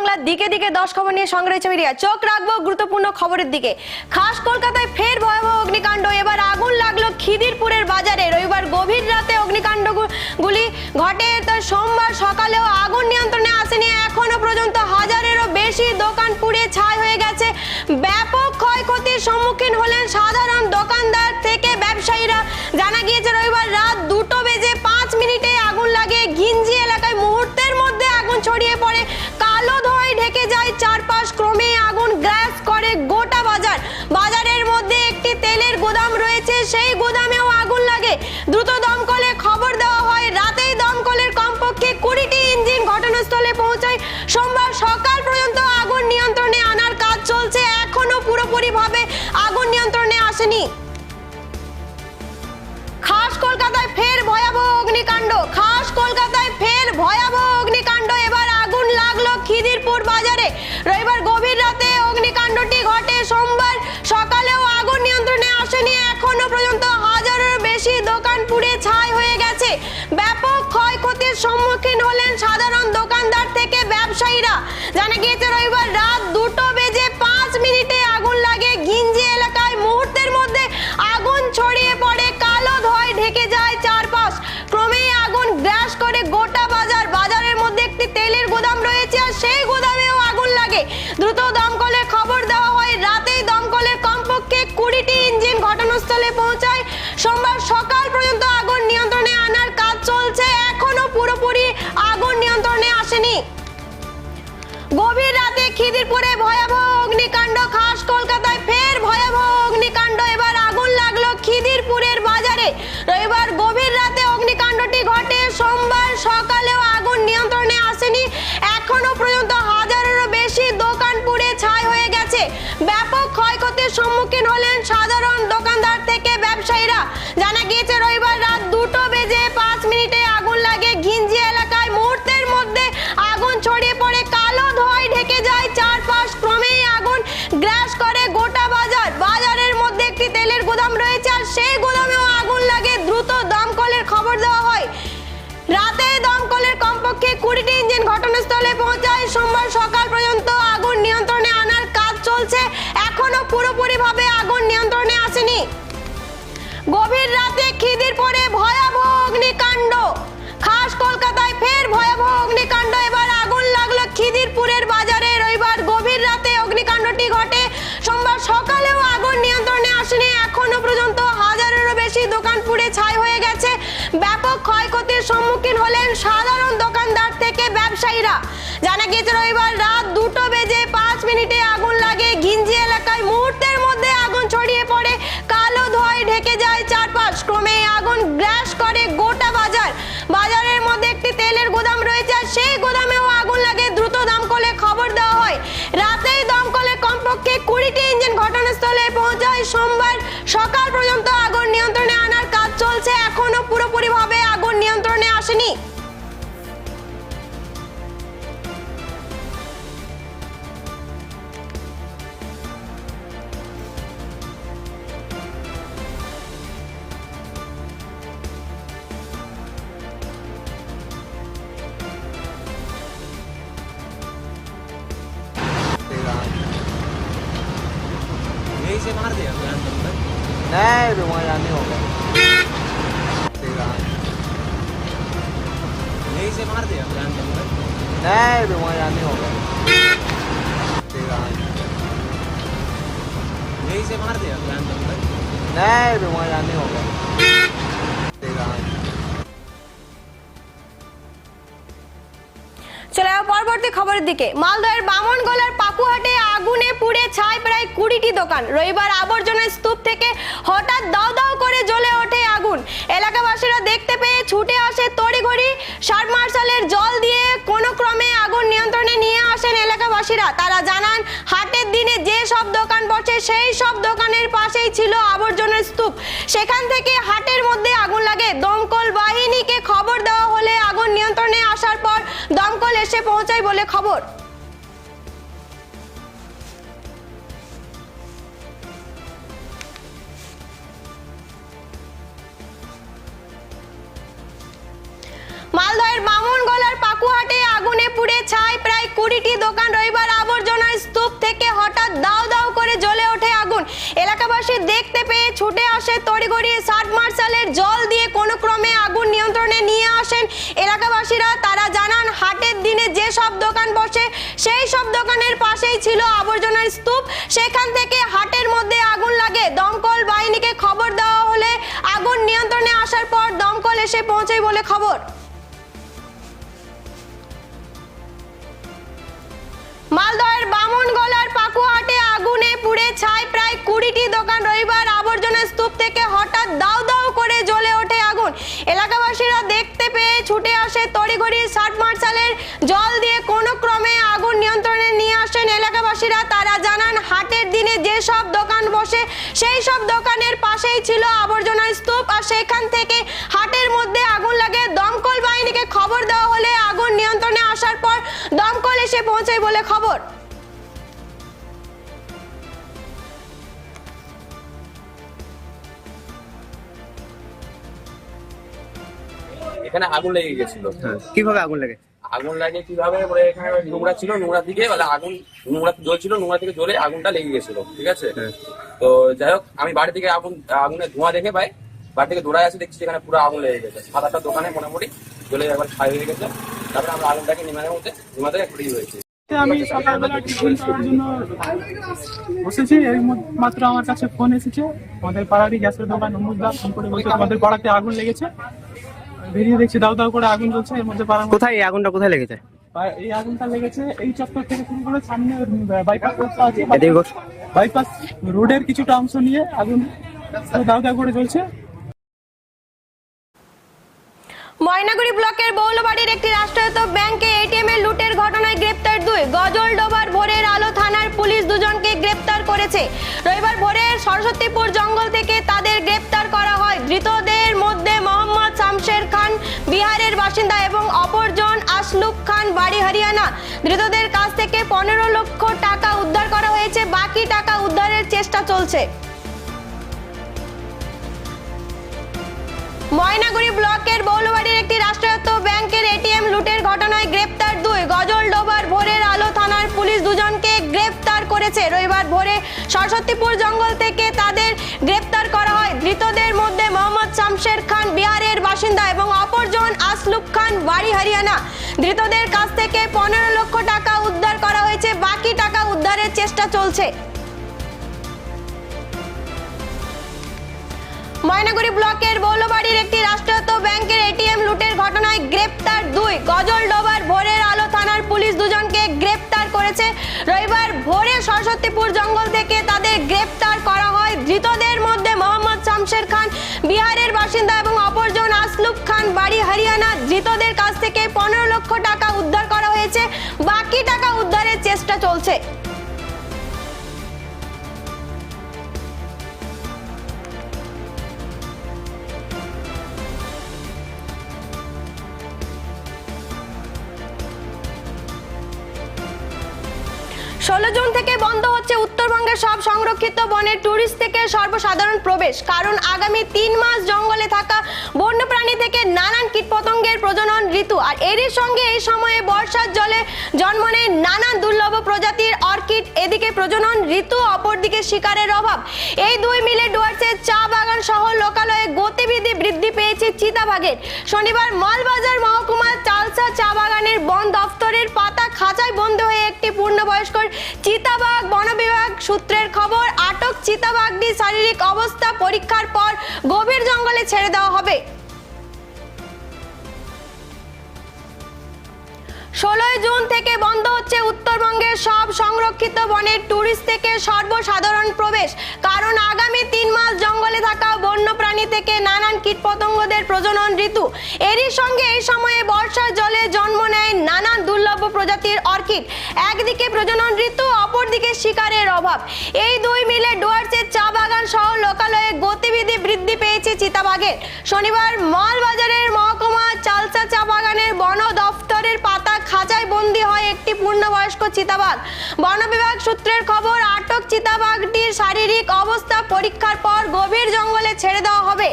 বাংলার দিকে দিকে দশ খবর নিয়ে সঙ্গে রয়েছে মিডিয়া। চোখ রাখব গুরুত্বপূর্ণ খবরের দিকে। খাস কলকাতায় ফের ভয়াবহ অগ্নিকাণ্ড। এবার আগুন লাগল খিদিরপুরের বাজারে। রবিবার গভীর রাতে অগ্নিকাণ্ড গুলি ঘটে। তো সোমবার সকালেও আগুন নিয়ন্ত্রণে আসেনি। এখনও পর্যন্ত হাজারেরও বেশি দোকান পুড়ে ছাই হয়ে গেছে। ব্যাপক ক্ষয়ক্ষতির সম্মুখীন হলেন সাধারণ দোকানদার থেকে ব্যবসায়ীরা। জানা গিয়েছে, রবিবার রাত দুটো ঘটনাস্থলে পৌঁছায়। সোমবার সকাল পর্যন্ত আগুন নিয়ন্ত্রণে আনার কাজ চলছে। এখনও পুরোপুরিভাবে আগুন নিয়ন্ত্রণে আসেনি। খাস কলকাতায় ফের ভয়াবহ অগ্নিকাণ্ড। খাস কলকাতায় ফের ভয়াবহ অগ্নিকাণ্ড। এবার আগুন লাগল খিদিরপুর বাজারে। রবিবার গভীর রাতে অগ্নিকাণ্ডটি ঘটে। সোমবার সকালেও আগুন নিয়ন্ত্রণে আসেনি এখনও পর্যন্ত। জানা গিয়েছে রবিবার রাত খিদিরপুরে ভয়াবহ অগ্নিকাণ্ড, খাস কলকাতায় ফের ভয়াবহ অগ্নিকাণ্ড। এবার আগুন লাগল খিদিরপুরের বাজারে। রবিবার গভীর রাতে অগ্নিকাণ্ডটি ঘটে। সোমবার সকালেও আগুন নিয়ন্ত্রণে আসেনি। এখনও পর্যন্ত হাজারেরও বেশি দোকান পুড়ে ছাই হয়ে গেছে। ব্যাপক ক্ষয়ক্ষতির সম্মুখীন হলেন সাধারণ দোকানদার থেকে ব্যবসায়ীরা। জানা গিয়েছে, রবিবার রাতে খিদির পরে ভয়াবহ অগ্নিকাণ্ড। খাস কলকাতায় ফের ভয়াবহ অগ্নিকাণ্ড। এবার আগুন লাগল খিদিরপুরের বাজারে। রবিবার গভীর রাতে অগ্নিকাণ্ডটি ঘটে। সোমবার সকালেও আগুন নিয়ন্ত্রণে আসেনি। এখনও পর্যন্ত হাজারেরও বেশি দোকান পুড়ে ছাই হয়ে গেছে। ব্যাপক ক্ষয়ক্ষতির সম্মুখীন হলেন সাধারণ দোকানদার থেকে ব্যবসায়ীরা। জানা গিয়েছে, রবিবার রাত দুটো বেজে পাঁচ মিনিটে everyone I knew. Dice Marty, grande mujer. Everyone I knew. Dice Marty, grande mujer. Everyone I knew. চলে পরবর্তী খবরের দিকে। মালদহের বামনগোলার পাকুহাটে আগুনে পুড়ে ছাই প্রায় কুড়িটি দোকান। রবিবার আবর্জনার স্তূপ থেকে হঠাৎ দাও দাও করে জ্বলে ওঠে আগুন। এলাকাবাসীরা দেখতে পেয়ে ছুটে আসে তড়িঘড়ি। সাবমার্শালের জল দিয়ে কোনো ক্রমে আগুন নিয়ন্ত্রণে নিয়ে আসেন এলাকাবাসীরা। তারা জানান, হাটের দিনে যে সব দোকান বসে, সেই সব দোকানের পাশেই ছিল আবর্জনার স্তূপ। সেখান থেকে হাটের মধ্যে আগুন লাগে। দমকল বাহিনীকে খবর দেওয়া এসে পৌঁছায় বলে খবর। মালদহের বামনগোলার পাকুহাটে আগুনে পুড়ে ছাই, প্রায় কুড়িটি দোকান রবিবার আবর্জনার স্তূপ থেকে হঠাৎ দাও দাও করে জ্বলে ওঠে আগুন। এলাকাবাসী দেখতে পেয়ে ছুটে আসে তড়িঘড়ি সাত মার্শালের জল দিয়ে কোনো ক্রমে আগুন নিয়ন্ত্রণে নিয়ে আসেন। এলাকাবাসীরা তারা জানান, হাটের সব দোকান বসে। সেই সব দোকানের পাশেই ছিল আবর্জনার স্তূপ। সেখান থেকে হাটের মধ্যে আগুন লাগে। দমকল বাহিনীকে খবর দেওয়া হলে আগুন নিয়ন্ত্রণে আসার পর দমকল এসে পৌঁছায় বলে খবর। মালদহের বামনগোলার আগুনে পুড়ে ছাই প্রায় কুড়িটি দোকান রবিবার আবর্জনা স্তূপ থেকে হঠাৎ দাও দাও করে জ্বলে ওঠে আগুন। এলাকাবাসীরা দেখতে পেয়ে ছুটে আসে তড়িঘড়ি ষাট মার্শালের জল হাটের দিনে যে সব দোকান বসে সেই সব দোকানের পাশেই ছিল আবর্জনার স্তূপ আর সেখান থেকে হাটের মধ্যে আগুন লাগে। দমকল বাহিনীকে খবর দেওয়া হলে আগুন নিয়ন্ত্রণে আসার পর দমকল এসে পৌঁছায় বলে খবর। এখানে আগুন লেগে গেছিল। কীভাবে আগুন লাগে আগুন লাগে কীভাবে বলে এখানে নোংরা ছিল নোংরা দিকে বলে আগুন নোংরা জ্বলছিল নোংরা থেকে জ্বলে আগুনটা লেগে গেছিল ঠিক আছে? তো যাই হোক আমি বাড়ি থেকে আগুন আগুনের ধোঁয়া দেখে পাই বাড়ি থেকে দৌড়ায় আসি দেখছি এখানে পুরো আগুন লেগে গেছে। সাত আটটা দোকানে মোটামুটি জ্বলে একবার ছাই হয়ে গেছে তারপরে আমরা আগুনটাকে নিমানের মধ্যে নিমাতে একটু ইয়ে হয়েছে। আমি সকালবেলা টিফিন করার জন্য বসেছি এই ম- মাত্র আমার কাছে ফোন এসেছে আমাদের পাড়ারই গ্যাসের দোকান অমুকদা ফোন করে বলছে আমাদের পাড়াতে আগুন লেগেছে। বেরিয়ে দেখছি দাও দাও করে আগুন জ্বলছে এর মধ্যে কোথায় এই আগুনটা কোথায় লেগেছে? এই আগুনটা লেগেছে এই চত্বর থেকে শুরু করে সামনে বাইপাস রাস্তা আছে। বাইপাস রোডের কিছুটা অংশ নিয়ে আগুন পুরো দাও দাও করে জ্বলছে। ময়নাগুড়ি ব্লকের বৌলবাড়ির একটি রাষ্ট্রায়ত্ত ব্যাংকে এটিএম এর লুটের ঘটনায় গ্রেপ্তার দুই। গজল ডোবার ভোরের আলো থানার পুলিশ দুজনকে গ্রেপ্তার করেছে। রবিবার ভোরে সরস্বতীপুর বাড়ি হরিয়ানা। ধৃতদের কাছ থেকে পনেরো লক্ষ টাকা উদ্ধার করা হয়েছে। বাকি টাকা উদ্ধারের চেষ্টা চলছে। ময়নাগুড়ি ব্লকের বৌলবাড়ির একটি রাষ্ট্রায়ত্ত ব্যাংকের এটিএম লুটের ঘটনায় গ্রেপ্তার দুই। গজল ডোবার ভোরের আলো থানার পুলিশ দুজনকে গ্রেপ্তার করেছে। রবিবার ভোরে সরস্বতীপুর জঙ্গল থেকে তাদের গ্রেপ্তার করা হয়। ধৃতদের মধ্যে মোহাম্মদ শামশের খান বাসিন্দা এবং অপরজন আসলুক খান বাড়ি হরিয়ানা। ধৃতদের কাছ থেকে পনেরো লক্ষ টাকা উদ্ধার করা হয়েছে, বাকি টাকা উদ্ধারের চেষ্টা চলছে। ময়নাগুড়ি ব্লকের বৌলবাড়ির একটি রাষ্ট্রায়ত্ত ব্যাংকের এটিএম লুটের ঘটনায় গ্রেপ্তার দুই। গজল ডোবার ভোরের আলো থানার পুলিশ দুজনকে গ্রেপ্তার করেছে। রবিবার ভোরে সরস্বতীপুর জঙ্গল থেকে তাদের গ্রেপ্তার করা হয়। ধৃতদের মধ্যে মোহাম্মদ শামশের খান, বিহারের বাসিন্দা এবং অপরজন আসলুফ খান, বাড়ি হরিয়ানা। ধৃতদের কাছ থেকে পনেরো লক্ষ টাকা উদ্ধার করা হয়েছে। বাকি টাকা উদ্ধারের চেষ্টা চলছে। ষোলো জুন থেকে বন্ধ হচ্ছে উত্তরবঙ্গের সব সংরক্ষিত বনের টুরিস্ট থেকে সর্বসাধারণ প্রবেশ। কারণ আগামী তিন মাস জঙ্গলে থাকা বন্যপ্রাণী থেকে নানান কীটপতঙ্গের প্রজনন ঋতু। আর এরই সঙ্গে এই সময়ে বর্ষার জলে জন্ম নেয় নানা দুর্লভ প্রজাতির অর্কিড। এদিকে প্রজনন ঋতু অপরদিকে শিকারের অভাব। এই দুই মিলে ডুয়ার্সের চা বাগান সহ লোকালয়ে গতিবিধি বৃদ্ধি পেয়েছে চিতাবাঘের। শনিবার মালবাজার মহকুমার চালসা চা বাগানের বন দফতরের পাতা খাঁচায় বন্ধ হয়ে একটি পূর্ণবয়স্ক চিতাবাঘ বন বিভাগ সূত্রের খবর, আটক চিতাবাঘটি শারীরিক অবস্থা পরীক্ষার পর গভীর জঙ্গলে ছেড়ে দেওয়া হবে। ষোলোই জুন থেকে বন্ধ হচ্ছে উত্তরবঙ্গের সব সংরক্ষিত বনের টুরিস্ট থেকে সর্বসাধারণ প্রবেশ। কারণ আগামী তিন মাস জঙ্গলে থাকা বন্যপ্রাণী থেকে নানান কীটপতঙ্গদের প্রজনন ঋতু। এরই সঙ্গে এই সময়ে বর্ষার জলে জন্ম নেয় নানান দুর্লভ প্রজাতির অর্কিড। একদিকে প্রজনন ঋতু, অপরদিকে শিকারের অভাব। এই দুই মিলে ডুয়ার্সের চা বাগান সহ লোকালয়ে গতিবিধি বৃদ্ধি পেয়েছে চিতাবাঘের। শনিবার মালবাজারের মহকুমা চালসা চা বাগানের বন দফতরের পাতা বয়স্ক চিতাবাঘ। বন বিভাগ সূত্রের খবর, আটক চিতাবাঘটির শারীরিক অবস্থা পরীক্ষার পর গভীর জঙ্গলে ছেড়ে দেওয়া হবে।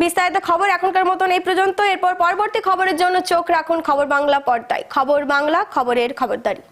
বিস্তারিত খবর এখনকার মতন এই পর্যন্ত। এরপর পরবর্তী খবরের জন্য চোখ রাখুন খবর বাংলা পর্দায়। খবর বাংলা, খবরের খবরদারি।